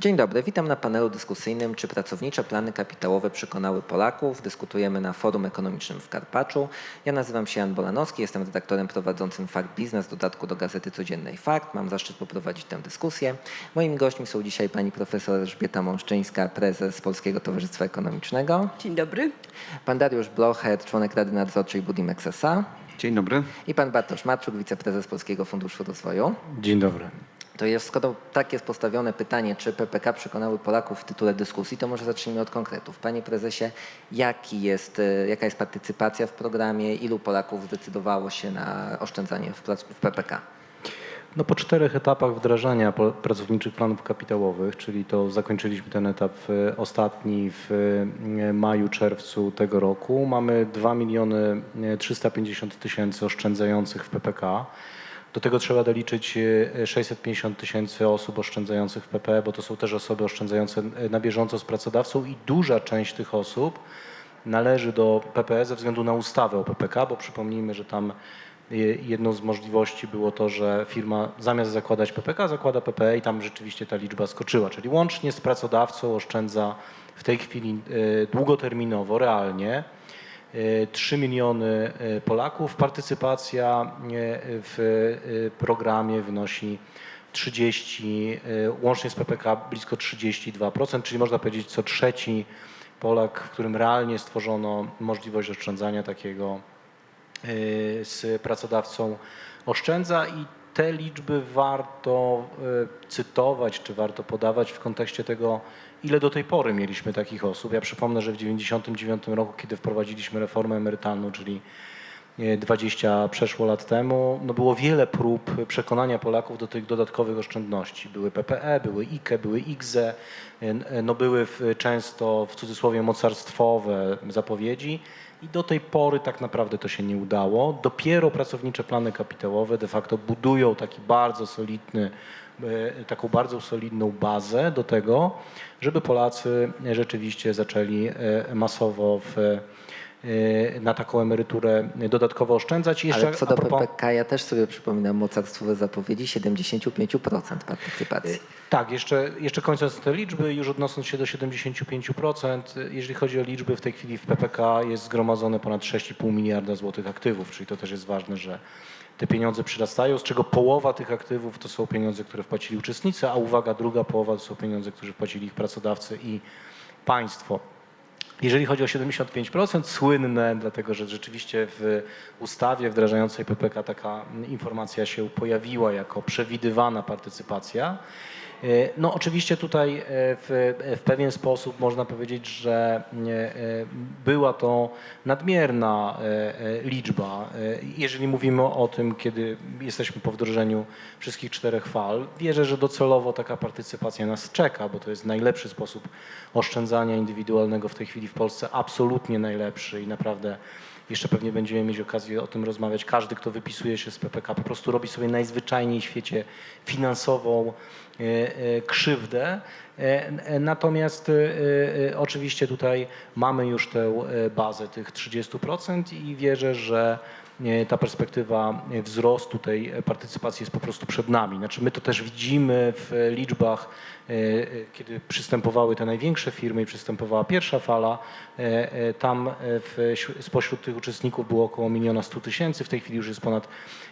Dzień dobry, witam na panelu dyskusyjnym Czy pracownicze plany kapitałowe przekonały Polaków? Dyskutujemy na Forum Ekonomicznym w Karpaczu. Ja nazywam się Jan Bolanowski, jestem redaktorem prowadzącym Fakt Biznes, w dodatku do Gazety Codziennej Fakt. Mam zaszczyt poprowadzić tę dyskusję. Moimi gośćmi są dzisiaj pani profesor Elżbieta Mąszczyńska, prezes Polskiego Towarzystwa Ekonomicznego, Dzień dobry. pan Dariusz Blochet, członek Rady Nadzorczej Budimex S.A. Dzień dobry. i pan Bartosz Marczuk, wiceprezes Polskiego Funduszu Rozwoju. Dzień dobry. To jest, skoro tak jest postawione pytanie, czy PPK przekonały Polaków w tytule dyskusji, to może zacznijmy od konkretów. Panie prezesie, jaki jest, e, jaka jest partycypacja w programie? Ilu Polaków zdecydowało się na oszczędzanie w, PPK? No po czterech etapach wdrażania pracowniczych planów kapitałowych, czyli to zakończyliśmy ten etap e, ostatni w e, maju, czerwcu tego roku, mamy 2 miliony e, 350 tysięcy oszczędzających w PPK. Do tego trzeba doliczyć e, 650 tysięcy osób oszczędzających w PPE, bo to są też osoby oszczędzające e, na bieżąco z pracodawcą i duża część tych osób należy do PPE ze względu na ustawę o PPK, bo przypomnijmy, że tam y, jedną z możliwości było to, że firma zamiast zakładać PPK, zakłada PPE i tam rzeczywiście ta liczba skoczyła. Czyli łącznie z pracodawcą oszczędza w tej chwili y, długoterminowo, realnie 3 miliony y, Polaków. Partycypacja y, w programie wynosi 30, y, łącznie z PPK blisko 32%, czyli można powiedzieć co trzeci Polak, w którym realnie stworzono możliwość oszczędzania takiego z pracodawcą oszczędza i te liczby warto cytować, czy warto podawać w kontekście tego, ile do tej pory mieliśmy takich osób. Ja przypomnę, że w 1999 roku, kiedy wprowadziliśmy reformę emerytalną, czyli e, 20 przeszło lat temu, no było wiele prób przekonania Polaków do tych dodatkowych oszczędności. Były PPE, były IKE, były IGZE, e, no były często w cudzysłowie mocarstwowe zapowiedzi i do tej pory tak naprawdę to się nie udało. Dopiero pracownicze plany kapitałowe de facto budują taki bardzo solidny, e, taką bardzo solidną bazę do tego, żeby Polacy rzeczywiście zaczęli e, masowo w, na taką emeryturę dodatkowo oszczędzać. I Ale co do propos- PPK, ja też sobie przypominam mocarstwowe zapowiedzi 75% partycypacji. Tak, jeszcze, jeszcze kończąc te liczby, już odnosząc się do 75%, jeżeli chodzi o liczby, w tej chwili w PPK jest zgromadzone ponad 6,5 miliarda złotych aktywów, czyli to też jest ważne, że te pieniądze przyrastają, z czego połowa tych aktywów to są pieniądze, które wpłacili uczestnicy, a uwaga, druga połowa to są pieniądze, które wpłacili ich pracodawcy i państwo. Jeżeli chodzi o 75%, słynne, dlatego że rzeczywiście w ustawie wdrażającej PPK taka informacja się pojawiła jako przewidywana partycypacja. E, No oczywiście tutaj e, w, w pewien sposób można powiedzieć, że e, e, była to nadmierna e, e, liczba. E, Jeżeli mówimy o tym, kiedy jesteśmy po wdrożeniu wszystkich czterech fal, wierzę, że docelowo taka partycypacja nas czeka, bo to jest najlepszy sposób oszczędzania indywidualnego w tej chwili w Polsce, absolutnie najlepszy i naprawdę jeszcze pewnie będziemy mieć okazję o tym rozmawiać. Każdy, kto wypisuje się z PPK, po prostu robi sobie najzwyczajniej w świecie finansową e, e, krzywdę. E, Natomiast oczywiście tutaj mamy już tę bazę tych 30% i wierzę, że ta perspektywa wzrostu tej partycypacji jest po prostu przed nami. Znaczy my to też widzimy w liczbach, e, e, kiedy przystępowały te największe firmy i przystępowała pierwsza fala, e, tam w, spośród tych uczestników było około miliona 100 tysięcy, w tej chwili już jest ponad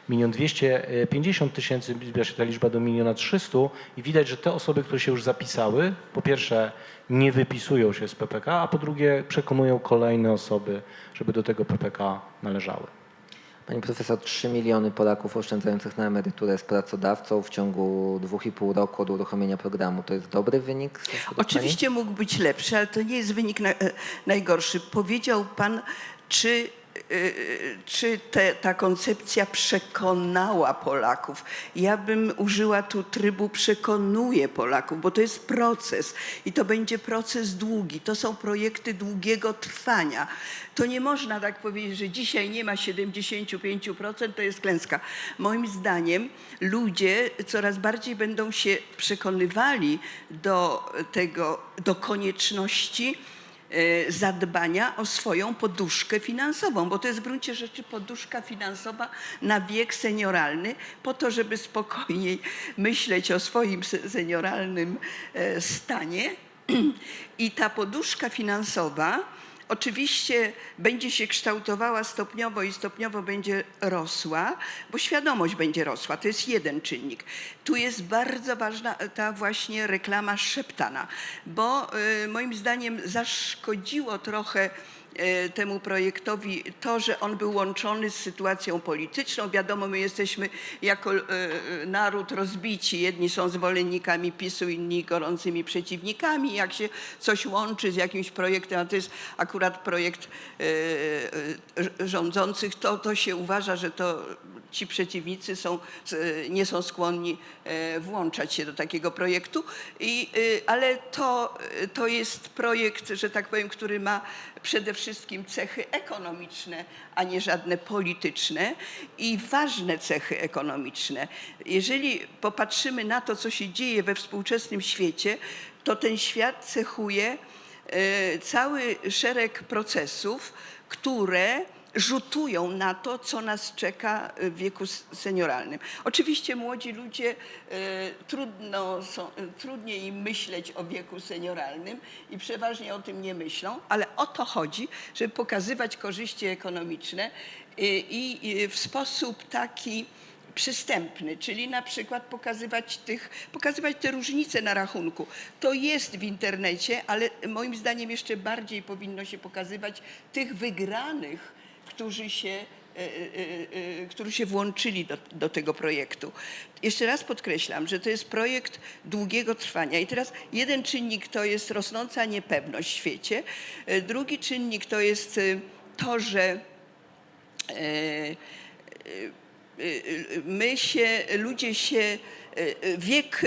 milion 250 tysięcy, zbliża się ta liczba do miliona 300 i widać, że te osoby, które się już zapisały, po pierwsze nie wypisują się z PPK, a po drugie przekonują kolejne osoby, żeby do tego PPK należały. Pani profesor, 3 miliony Polaków oszczędzających na emeryturę z pracodawcą w ciągu 2,5 roku od uruchomienia programu. To jest dobry wynik? Oczywiście mógł być lepszy, ale to nie jest wynik na, e, najgorszy. Powiedział pan, czy, czy te, ta koncepcja przekonała Polaków. Ja bym użyła tu trybu przekonuje Polaków, bo to jest proces i to będzie proces długi. To są projekty długiego trwania. To nie można tak powiedzieć, że dzisiaj nie ma 75%, to jest klęska. Moim zdaniem ludzie coraz bardziej będą się przekonywali do tego, do konieczności zadbania o swoją poduszkę finansową, bo to jest w gruncie rzeczy poduszka finansowa na wiek senioralny, po to, żeby spokojniej myśleć o swoim se- senioralnym e, stanie. I ta poduszka finansowa oczywiście będzie się kształtowała stopniowo i stopniowo będzie rosła, bo świadomość będzie rosła. To jest jeden czynnik. Tu jest bardzo ważna ta właśnie reklama szeptana, bo y, moim zdaniem zaszkodziło trochę e, temu projektowi to, że on był łączony z sytuacją polityczną. Wiadomo, my jesteśmy jako e, e, naród rozbici. Jedni są zwolennikami PiSu, inni gorącymi przeciwnikami. Jak się coś łączy z jakimś projektem, a to jest akurat projekt e, e, rządzących, to, to się uważa, że to ci przeciwnicy są, e, nie są skłonni e, włączać się do takiego projektu. I, e, ale to, to jest projekt, że tak powiem, który ma przede wszystkim cechy ekonomiczne, a nie żadne polityczne i ważne cechy ekonomiczne. Jeżeli popatrzymy na to, co się dzieje we współczesnym świecie, to ten świat cechuje e, cały szereg procesów, które rzutują na to, co nas czeka w wieku senioralnym. Oczywiście młodzi ludzie e, trudno są, e, trudniej im myśleć o wieku senioralnym i przeważnie o tym nie myślą, ale o to chodzi, żeby pokazywać korzyści ekonomiczne e, i, i w sposób taki przystępny, czyli na przykład pokazywać, tych, pokazywać te różnice na rachunku. To jest w internecie, ale moim zdaniem jeszcze bardziej powinno się pokazywać tych wygranych, którzy się, e, e, e, którzy się włączyli do, do tego projektu. Jeszcze raz podkreślam, że to jest projekt długiego trwania. I teraz jeden czynnik to jest rosnąca niepewność w świecie, drugi czynnik to jest to, że my się, ludzie się, wiek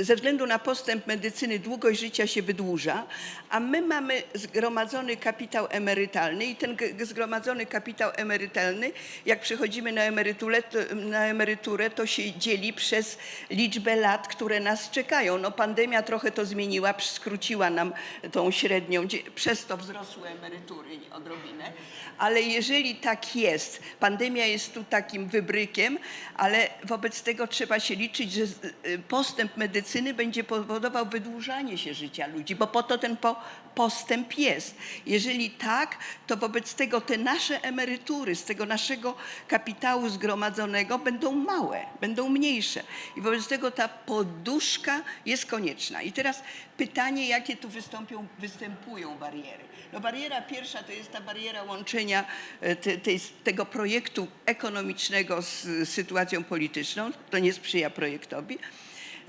ze względu na postęp medycyny długość życia się wydłuża, a my mamy zgromadzony kapitał emerytalny i ten zgromadzony kapitał emerytalny, jak przechodzimy na emeryturę, to, na emeryturę, to się dzieli przez liczbę lat, które nas czekają. No pandemia trochę to zmieniła, skróciła nam tą średnią, przez to wzrosły emerytury odrobinę, ale jeżeli tak jest, pandemia jest tu takim wybrykiem, ale wobec tego trzeba się liczyć, że y, postęp medycyny będzie powodował wydłużanie się życia ludzi, bo po to ten po, postęp jest. Jeżeli tak, to wobec tego te nasze emerytury z tego naszego kapitału zgromadzonego będą małe, będą mniejsze. I wobec tego ta poduszka jest konieczna. I teraz pytanie, jakie tu wystąpią, występują bariery. No bariera pierwsza to jest ta bariera łączenia e, te, tej, tego projektu ekonomicznego z sytuacją polityczną. To nie sprzyja projektowi.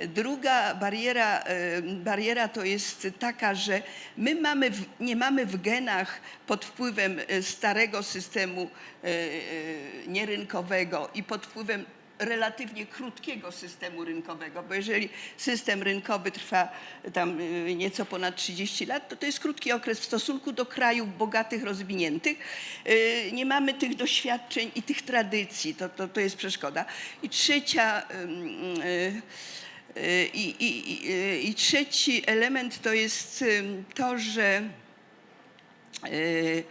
Druga bariera, bariera to jest taka, że my mamy nie mamy w genach pod wpływem e, starego systemu e, e, nierynkowego i pod wpływem relatywnie krótkiego systemu rynkowego, bo jeżeli system rynkowy trwa tam nieco ponad 30 lat, to to jest krótki okres w stosunku do krajów bogatych, rozwiniętych. Nie mamy tych doświadczeń i tych tradycji, to, to, to jest przeszkoda. I trzecia ym, y, y, i, i, i, y, trzeci element to jest to, że y,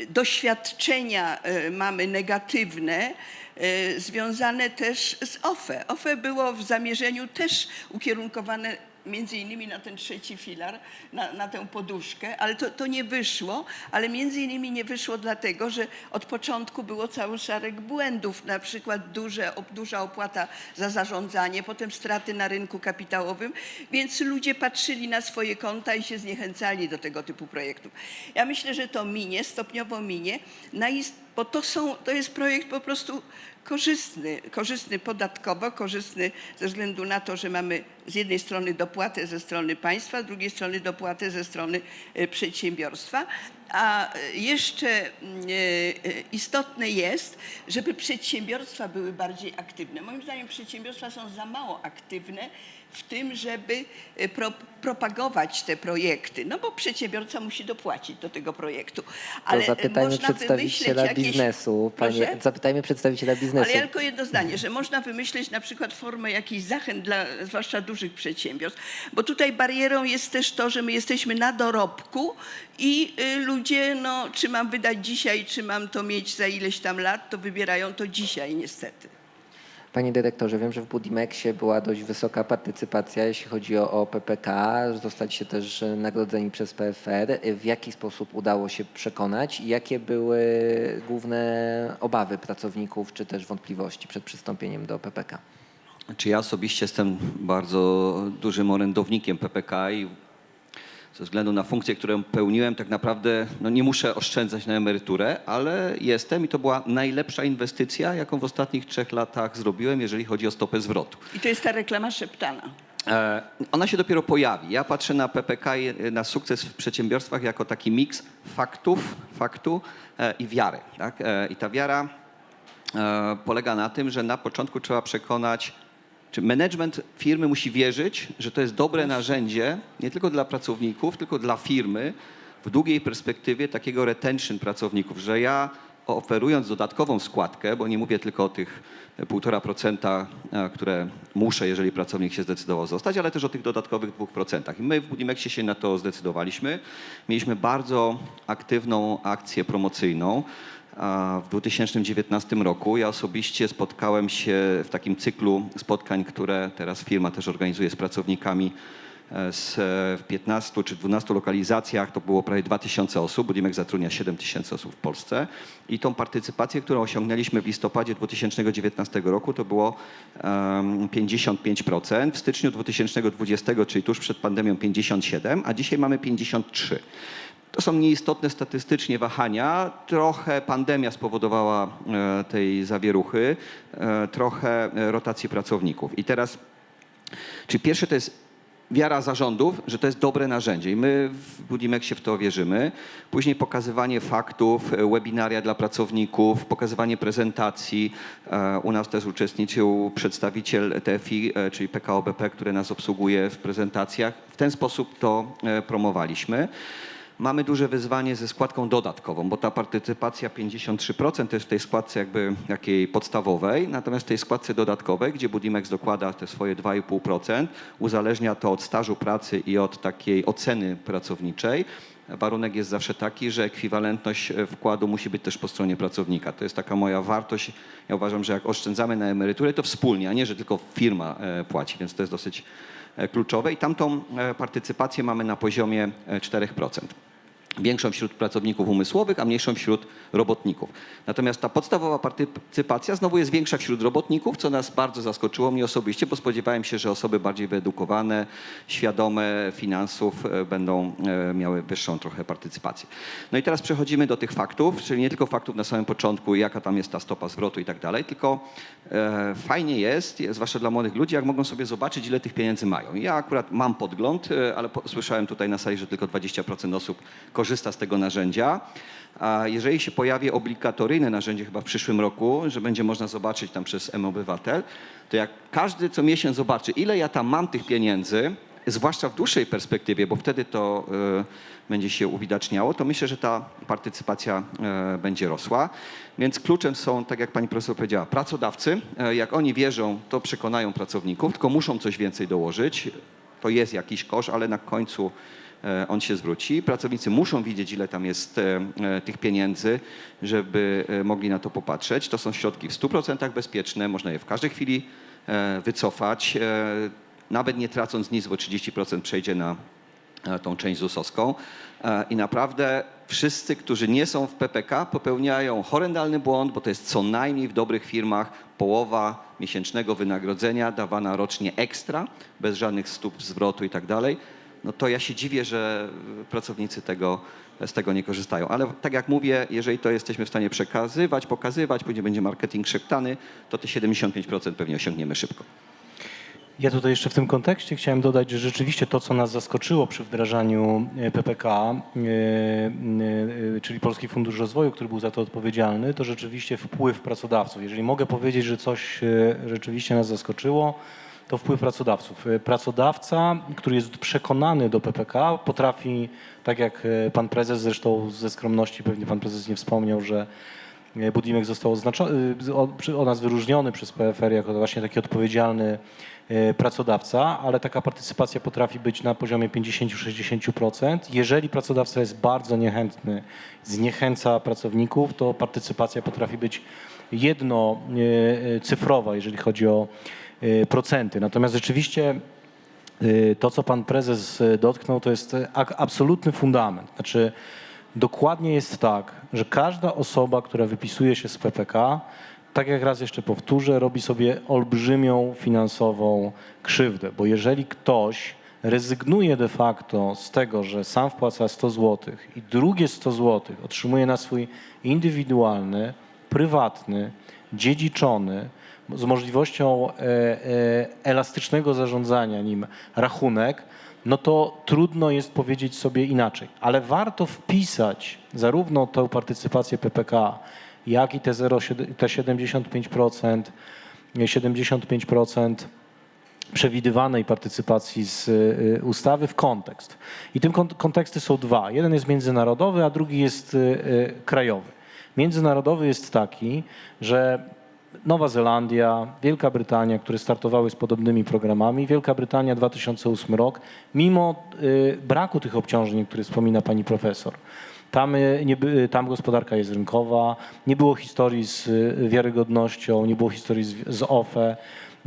doświadczenia e, mamy negatywne, e, związane też z OFE. OFE było w zamierzeniu też ukierunkowane między innymi na ten trzeci filar, na, na tę poduszkę, ale to, to nie wyszło, ale między innymi nie wyszło dlatego, że od początku było cały szereg błędów, na przykład duże, duża opłata za zarządzanie, potem straty na rynku kapitałowym, więc ludzie patrzyli na swoje konta i się zniechęcali do tego typu projektów. Ja myślę, że to minie, stopniowo minie, bo to, są, to jest projekt po prostu korzystny, korzystny podatkowo, korzystny ze względu na to, że mamy z jednej strony dopłatę ze strony państwa, z drugiej strony dopłatę ze strony e, przedsiębiorstwa. A e, jeszcze mm, e, istotne jest, żeby przedsiębiorstwa były bardziej aktywne. Moim zdaniem przedsiębiorstwa są za mało aktywne w tym, żeby e, pro, propagować te projekty, no bo przedsiębiorca musi dopłacić do tego projektu. To e, zapytajmy przedstawiciela jakieś- biznesu. Panie, Proszę? zapytajmy przedstawiciela biznesu. Ale ja tylko jedno zdanie, że można wymyśleć na przykład formę jakichś zachęt dla zwłaszcza dużych przedsiębiorstw, bo tutaj barierą jest też to, że my jesteśmy na dorobku i y, ludzie, no, czy mam wydać dzisiaj, czy mam to mieć za ileś tam lat, to wybierają to dzisiaj niestety. Panie dyrektorze, wiem, że w Budimexie była dość wysoka partycypacja, jeśli chodzi o, o PPK. Zostaliście też nagrodzeni przez PFR. W jaki sposób udało się przekonać i jakie były główne obawy pracowników czy też wątpliwości przed przystąpieniem do PPK? Czy ja osobiście jestem bardzo dużym orędownikiem PPK i ze względu na funkcję, którą pełniłem, tak naprawdę no nie muszę oszczędzać na emeryturę, ale jestem i to była najlepsza inwestycja, jaką w ostatnich trzech latach zrobiłem, jeżeli chodzi o stopę zwrotu. I to jest ta reklama szeptana. E, Ona się dopiero pojawi. Ja patrzę na PPK i na sukces w przedsiębiorstwach jako taki miks faktów, faktu e, i wiary. Tak? E, I ta wiara e, polega na tym, że na początku trzeba przekonać, czy management firmy musi wierzyć, że to jest dobre narzędzie nie tylko dla pracowników, tylko dla firmy w długiej perspektywie takiego retention pracowników, że ja oferując dodatkową składkę, bo nie mówię tylko o tych 1,5%, e, które muszę, jeżeli pracownik się zdecydował zostać, ale też o tych dodatkowych 2%. I my w Budimexie się na to zdecydowaliśmy. Mieliśmy bardzo aktywną akcję promocyjną. W 2019 roku ja osobiście spotkałem się w takim cyklu spotkań, które teraz firma też organizuje z pracownikami e, z, w 15 czy 12 lokalizacjach. To było prawie 2000 osób. Budimex zatrudnia 7000 osób w Polsce. I tą partycypację, którą osiągnęliśmy w listopadzie 2019 roku, to było em, 55%. W styczniu 2020, czyli tuż przed pandemią 57%, a dzisiaj mamy 53%. To są nieistotne statystycznie wahania. Trochę pandemia spowodowała e, tej zawieruchy, e, trochę e, rotacji pracowników. I teraz, czyli pierwsze to jest wiara zarządów, że to jest dobre narzędzie i my w Budimexie w to wierzymy. Później pokazywanie faktów, webinaria dla pracowników, pokazywanie prezentacji. U nas też uczestniczył przedstawiciel TFI, czyli PKO BP, który nas obsługuje w prezentacjach. W ten sposób to promowaliśmy. Mamy duże wyzwanie ze składką dodatkową, bo ta partycypacja 53% to jest w tej składce jakby takiej podstawowej, natomiast w tej składce dodatkowej, gdzie Budimex dokłada te swoje 2,5%, uzależnia to od stażu pracy i od takiej oceny pracowniczej. Warunek jest zawsze taki, że ekwiwalentność wkładu musi być też po stronie pracownika. To jest taka moja wartość. Ja uważam, że jak oszczędzamy na emeryturę, to wspólnie, a nie, że tylko firma e, płaci, więc to jest dosyć kluczowe. I tamtą e, partycypację mamy na poziomie e, 4%. Większą wśród pracowników umysłowych, a mniejszą wśród robotników. Natomiast ta podstawowa partycypacja znowu jest większa wśród robotników, co nas bardzo zaskoczyło mnie osobiście, bo spodziewałem się, że osoby bardziej wyedukowane, świadome finansów e, będą e, miały wyższą trochę partycypację. No i teraz przechodzimy do tych faktów, czyli nie tylko faktów na samym początku, jaka tam jest ta stopa zwrotu i tak dalej, tylko e, fajnie jest, zwłaszcza dla młodych ludzi, jak mogą sobie zobaczyć, ile tych pieniędzy mają. Ja akurat mam podgląd, ale słyszałem tutaj na sali, że tylko 20% osób korzysta z tego narzędzia. A jeżeli się pojawi obligatoryjne narzędzie chyba w przyszłym roku, że będzie można zobaczyć tam przez M-Obywatel, to jak każdy co miesiąc zobaczy, ile ja tam mam tych pieniędzy, zwłaszcza w dłuższej perspektywie, bo wtedy to e, będzie się uwidaczniało, to myślę, że ta partycypacja e, będzie rosła. Więc kluczem są, tak jak pani profesor powiedziała, pracodawcy. E, jak oni wierzą, to przekonają pracowników, tylko muszą coś więcej dołożyć. To jest jakiś kosz, ale na końcu on się zwróci. Pracownicy muszą widzieć, ile tam jest e, e, tych pieniędzy, żeby e, mogli na to popatrzeć. To są środki w 100% bezpieczne, można je w każdej chwili e, wycofać, e, nawet nie tracąc nic, bo 30% przejdzie na e, tą część ZUS-owską. E, I naprawdę wszyscy, którzy nie są w PPK, popełniają horrendalny błąd, bo to jest co najmniej w dobrych firmach połowa miesięcznego wynagrodzenia dawana rocznie ekstra, bez żadnych stóp zwrotu i tak dalej. No to ja się dziwię, że pracownicy tego, z tego nie korzystają. Ale tak jak mówię, jeżeli to jesteśmy w stanie przekazywać, pokazywać, później będzie marketing szeptany, to te 75% pewnie osiągniemy szybko. Ja tutaj jeszcze w tym kontekście chciałem dodać, że rzeczywiście to, co nas zaskoczyło przy wdrażaniu e, PPK, e, e, czyli Polski Fundusz Rozwoju, który był za to odpowiedzialny, to rzeczywiście wpływ pracodawców. Jeżeli mogę powiedzieć, że coś rzeczywiście nas zaskoczyło, to wpływ pracodawców. Y, Pracodawca, który jest przekonany do PPK, potrafi, tak jak y, pan prezes, zresztą ze skromności pewnie pan prezes nie wspomniał, że y, Budimek został oznaczony, o, nas wyróżniony przez PFR jako właśnie taki odpowiedzialny pracodawca, ale taka partycypacja potrafi być na poziomie 50-60%. Jeżeli pracodawca jest bardzo niechętny, zniechęca pracowników, to partycypacja potrafi być jednocyfrowa, jeżeli chodzi o procenty. Natomiast rzeczywiście y, to, co pan prezes y, dotknął, to jest y, absolutny fundament. Znaczy, dokładnie jest tak, że każda osoba, która wypisuje się z PPK, tak jak raz jeszcze powtórzę, robi sobie olbrzymią finansową krzywdę, bo jeżeli ktoś rezygnuje de facto z tego, że sam wpłaca 100 zł i drugie 100 zł otrzymuje na swój indywidualny, prywatny, dziedziczony, z możliwością e, e, elastycznego zarządzania nim rachunek, no to trudno jest powiedzieć sobie inaczej. Ale warto wpisać zarówno tę partycypację PPK, jak i te, 0, te 75%, 75% przewidywanej partycypacji z y, ustawy w kontekst. I tym kont- konteksty są dwa. Jeden jest międzynarodowy, a drugi jest krajowy. Międzynarodowy jest taki, że Nowa Zelandia, Wielka Brytania, które startowały z podobnymi programami, Wielka Brytania 2008 rok, mimo y, braku tych obciążeń, o których wspomina pani profesor, tam, y, nie, by- tam gospodarka jest rynkowa, nie było historii z y, wiarygodnością, nie było historii z, z OFE.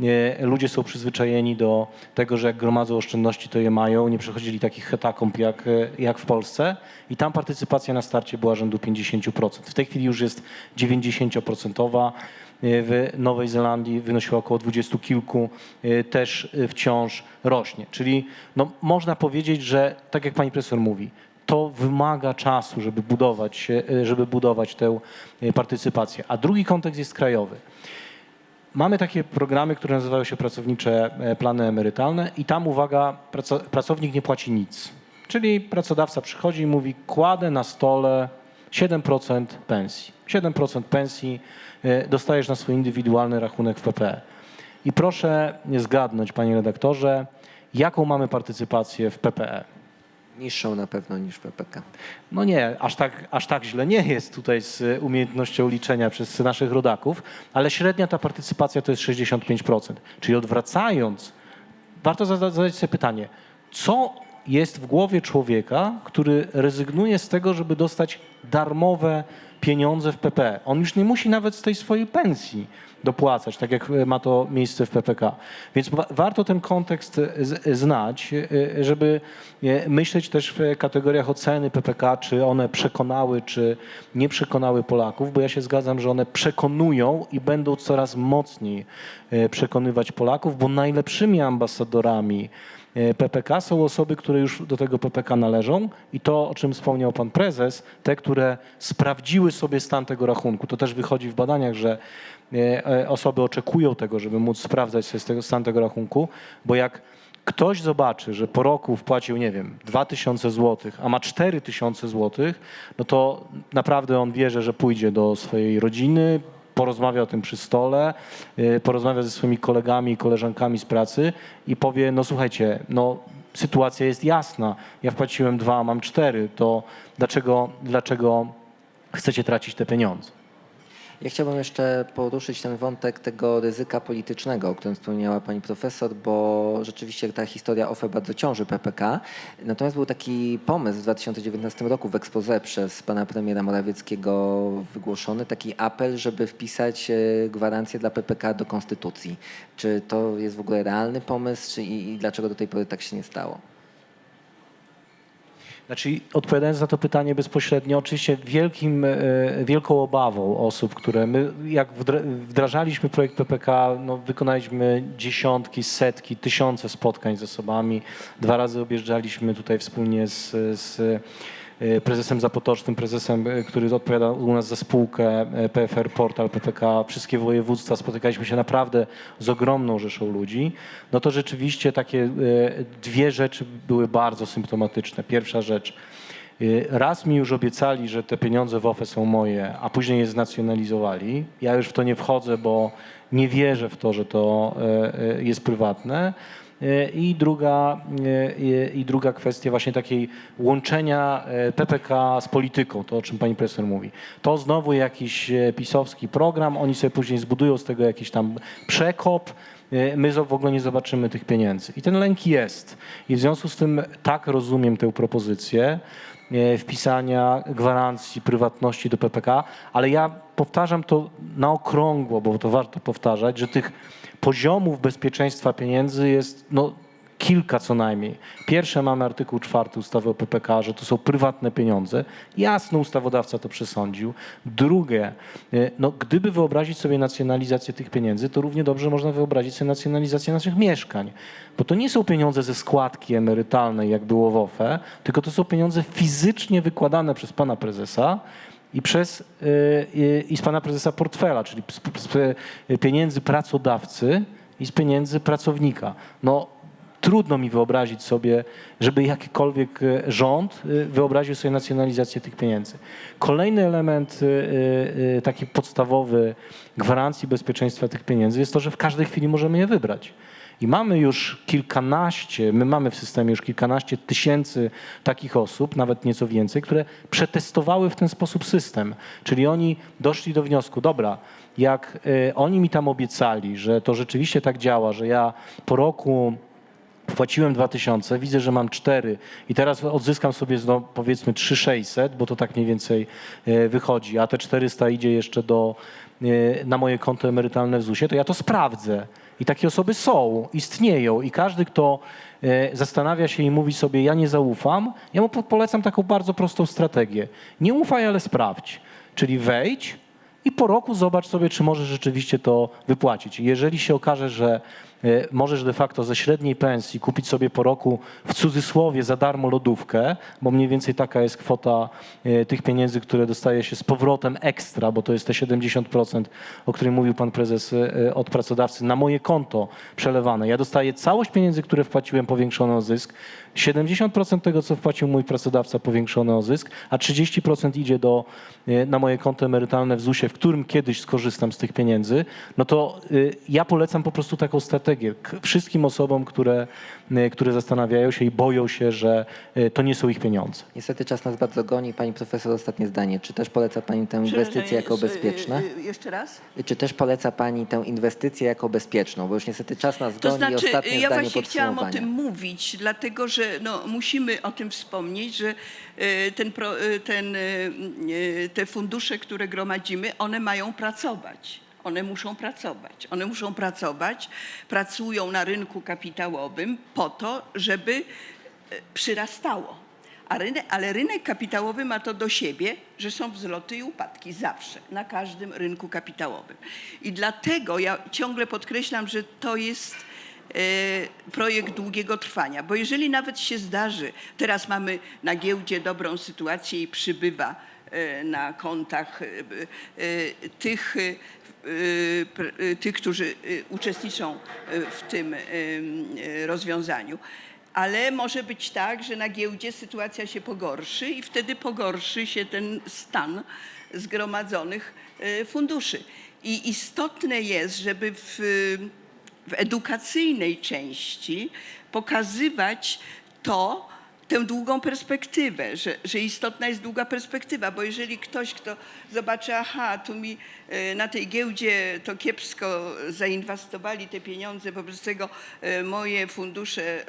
Nie, ludzie są przyzwyczajeni do tego, że jak gromadzą oszczędności, to je mają. Nie przechodzili takich hetakomb jak, y, jak w Polsce. I tam partycypacja na starcie była rzędu 50%. W tej chwili już jest 90%. Y, W Nowej Zelandii wynosiła około 20 kilku, y, też y, wciąż rośnie. Czyli no, można powiedzieć, że tak jak pani profesor mówi, to wymaga czasu, żeby budować, żeby budować tę partycypację. A drugi kontekst jest krajowy. Mamy takie programy, które nazywają się pracownicze e, plany emerytalne i tam, uwaga, praco- pracownik nie płaci nic. Czyli pracodawca przychodzi i mówi, kładę na stole 7% pensji. 7% pensji e, dostajesz na swój indywidualny rachunek w PPE. I proszę nie zgadnąć, panie redaktorze, jaką mamy partycypację w PPE. Niższą na pewno niż PPK. No nie, aż tak, aż tak źle nie jest tutaj z y, umiejętnością liczenia przez naszych rodaków, ale średnia ta partycypacja to jest 65%. Czyli odwracając, warto zada- zadać sobie pytanie, co jest w głowie człowieka, który rezygnuje z tego, żeby dostać darmowe pieniądze w PPE. On już nie musi nawet z tej swojej pensji dopłacać, tak jak e, ma to miejsce w PPK. Więc wa- warto ten kontekst e, znać, e, żeby e, myśleć też w kategoriach oceny PPK, czy one przekonały, czy nie przekonały Polaków, bo ja się zgadzam, że one przekonują i będą coraz mocniej e, przekonywać Polaków, bo najlepszymi ambasadorami E, PPK są osoby, które już do tego PPK należą i to, o czym wspomniał pan prezes, te, które sprawdziły sobie stan tego rachunku. To też wychodzi w badaniach, że e, e, osoby oczekują tego, żeby móc sprawdzać sobie stan tego rachunku, bo jak ktoś zobaczy, że po roku wpłacił, nie wiem, 2000 zł, a ma 4000 zł, no to naprawdę on wierzy, że pójdzie do swojej rodziny, porozmawia o tym przy stole, y, porozmawia ze swoimi kolegami i koleżankami z pracy i powie, no słuchajcie, no sytuacja jest jasna, ja wpłaciłem dwa, mam cztery, to dlaczego, dlaczego chcecie tracić te pieniądze? Ja chciałbym jeszcze poruszyć ten wątek tego ryzyka politycznego, o którym wspomniała pani profesor, bo rzeczywiście ta historia OFE bardzo ciąży PPK. Natomiast był taki pomysł w 2019 roku w expose przez pana premiera Morawieckiego wygłoszony, taki apel, żeby wpisać e, gwarancję dla PPK do konstytucji. Czy to jest w ogóle realny pomysł czy i, i dlaczego do tej pory tak się nie stało? Znaczy, odpowiadając na to pytanie bezpośrednio, oczywiście wielkim, e, wielką obawą osób, które my, jak wdra- wdrażaliśmy projekt PPK, no, wykonaliśmy dziesiątki, setki, tysiące spotkań z osobami. Dwa razy objeżdżaliśmy tutaj wspólnie z, z prezesem Zapotocznym, prezesem, e, który odpowiada u nas za spółkę e, PFR Portal PPK, wszystkie województwa, spotykaliśmy się naprawdę z ogromną rzeszą ludzi, no to rzeczywiście takie dwie rzeczy były bardzo symptomatyczne. Pierwsza rzecz, Y, Raz mi już obiecali, że te pieniądze w OFE są moje, a później je znacjonalizowali. Ja już w to nie wchodzę, bo nie wierzę w to, że to jest prywatne. E, I druga, e, i druga kwestia właśnie takiej łączenia e, PPK z polityką, to o czym pani profesor mówi. To znowu jakiś e, pisowski program, oni sobie później zbudują z tego jakiś tam przekop, e, my w ogóle nie zobaczymy tych pieniędzy. I ten lęk jest. I w związku z tym tak rozumiem tę propozycję e, wpisania gwarancji prywatności do PPK, ale ja powtarzam to na okrągło, bo to warto powtarzać, że tych poziomów bezpieczeństwa pieniędzy jest no, kilka co najmniej. Pierwsze mamy artykuł czwarty ustawy o PPK, że to są prywatne pieniądze. Jasno ustawodawca to przesądził. Drugie, e, no, gdyby wyobrazić sobie nacjonalizację tych pieniędzy, to równie dobrze można wyobrazić sobie nacjonalizację naszych mieszkań. Bo to nie są pieniądze ze składki emerytalnej, jak było w OFE, tylko to są pieniądze fizycznie wykładane przez pana prezesa i przez y, y, i z pana prezesa portfela, czyli z, z pieniędzy pracodawcy i z pieniędzy pracownika. No trudno mi wyobrazić sobie, żeby jakikolwiek y, rząd y, wyobraził sobie nacjonalizację tych pieniędzy. Kolejny element y, taki podstawowy gwarancji bezpieczeństwa tych pieniędzy jest to, że w każdej chwili możemy je wybrać. I mamy już kilkanaście, my mamy w systemie już kilkanaście tysięcy takich osób, nawet nieco więcej, które przetestowały w ten sposób system. Czyli oni doszli do wniosku, dobra, jak oni mi tam obiecali, że to rzeczywiście tak działa, że ja po roku Wpłaciłem 2000, widzę, że mam 4 i teraz odzyskam sobie no, powiedzmy 3600, bo to tak mniej więcej e, wychodzi, a te 400 idzie jeszcze do, e, na moje konto emerytalne w ZUS-ie, to ja to sprawdzę. I takie osoby są, istnieją i każdy, kto e, zastanawia się i mówi sobie, ja nie zaufam, ja mu po- polecam taką bardzo prostą strategię. Nie ufaj, ale sprawdź. Czyli wejdź, i po roku zobacz sobie, czy możesz rzeczywiście to wypłacić. Jeżeli się okaże, że możesz de facto ze średniej pensji kupić sobie po roku w cudzysłowie za darmo lodówkę, bo mniej więcej taka jest kwota e, tych pieniędzy, które dostaje się z powrotem ekstra, bo to jest te 70%, o którym mówił pan prezes e, od pracodawcy, na moje konto przelewane. Ja dostaję całość pieniędzy, które wpłaciłem powiększone o zysk, 70% tego, co wpłacił mój pracodawca, powiększone o zysk, a 30% idzie do, e, na moje konto emerytalne w ZUS-ie, w którym kiedyś skorzystam z tych pieniędzy, no to y, ja polecam po prostu taką strategię wszystkim osobom, które, y, które zastanawiają się i boją się, że y, to nie są ich pieniądze. Niestety czas nas bardzo goni. Pani profesor, ostatnie zdanie. Czy też poleca Pani tę inwestycję jako bezpieczną? y, y, Jeszcze raz? Czy też poleca Pani tę inwestycję jako bezpieczną? Bo już niestety czas nas To goni i znaczy, ostatnie ja zdanie właśnie chciałam o tym mówić, dlatego że no, musimy o tym wspomnieć, że e, ten, e, ten, e, te fundusze, które gromadzimy, one mają pracować. One muszą pracować. One muszą pracować, pracują na rynku kapitałowym po to, żeby przyrastało. Rynek, ale rynek kapitałowy ma to do siebie, że są wzloty i upadki zawsze, na każdym rynku kapitałowym. I dlatego ja ciągle podkreślam, że to jest projekt długiego trwania, bo jeżeli nawet się zdarzy, teraz mamy na giełdzie dobrą sytuację i przybywa e, na kontach e, tych, tych, którzy uczestniczą w tym rozwiązaniu. Ale może być tak, że na giełdzie sytuacja się pogorszy i wtedy pogorszy się ten stan zgromadzonych funduszy. I istotne jest, żeby w, w edukacyjnej części pokazywać to, tę długą perspektywę, że, że istotna jest długa perspektywa, bo jeżeli ktoś, kto zobaczy, aha, tu mi e, na tej giełdzie to kiepsko zainwestowali te pieniądze, wobec tego e, moje fundusze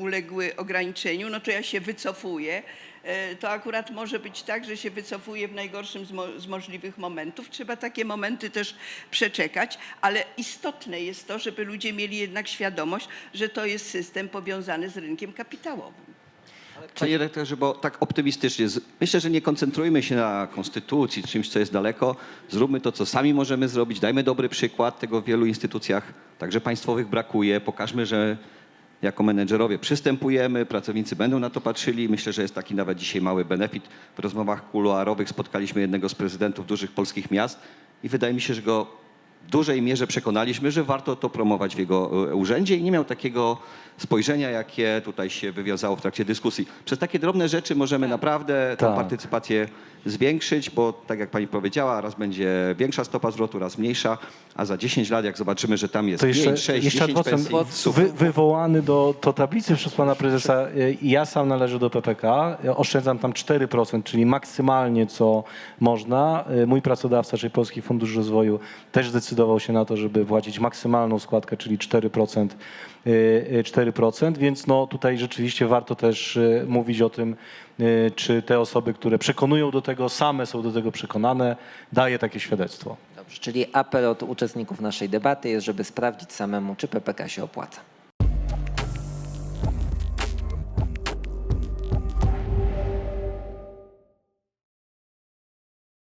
uległy ograniczeniu, no to ja się wycofuję. E, To akurat może być tak, że się wycofuje w najgorszym z, mo- z możliwych momentów. Trzeba takie momenty też przeczekać, ale istotne jest to, żeby ludzie mieli jednak świadomość, że to jest system powiązany z rynkiem kapitałowym. Panie rektorze, bo tak optymistycznie, myślę, że nie koncentrujmy się na konstytucji, czymś, co jest daleko. Zróbmy to, co sami możemy zrobić. Dajmy dobry przykład. Tego w wielu instytucjach, także państwowych, brakuje. Pokażmy, że jako menedżerowie przystępujemy, pracownicy będą na to patrzyli. Myślę, że jest taki nawet dzisiaj mały benefit. W rozmowach kuluarowych spotkaliśmy jednego z prezydentów dużych polskich miast i wydaje mi się, że go dużej mierze przekonaliśmy, że warto to promować w jego e, urzędzie i nie miał takiego spojrzenia, jakie tutaj się wywiązało w trakcie dyskusji. Przez takie drobne rzeczy możemy naprawdę tę Tak. partycypację zwiększyć, bo tak jak pani powiedziała, raz będzie większa stopa zwrotu, raz mniejsza, a za 10 lat, jak zobaczymy, że tam jest To jeszcze, 5, 6, jeszcze 10 adwocem pensji, wy, wywołany do, do tablicy przez pana prezesa. y, Ja sam należę do PPK, y, oszczędzam tam 4%, czyli maksymalnie co można. Y, Mój pracodawca, czyli Polski Fundusz Rozwoju, też zdecydował się na to, żeby płacić maksymalną składkę, czyli 4%. y, y, 4%, więc no tutaj rzeczywiście warto też y, mówić o tym, y, czy te osoby, które przekonują do tego, same są do tego przekonane, daje takie świadectwo. Dobrze, czyli apel od uczestników naszej debaty jest, żeby sprawdzić samemu, czy PPK się opłaca.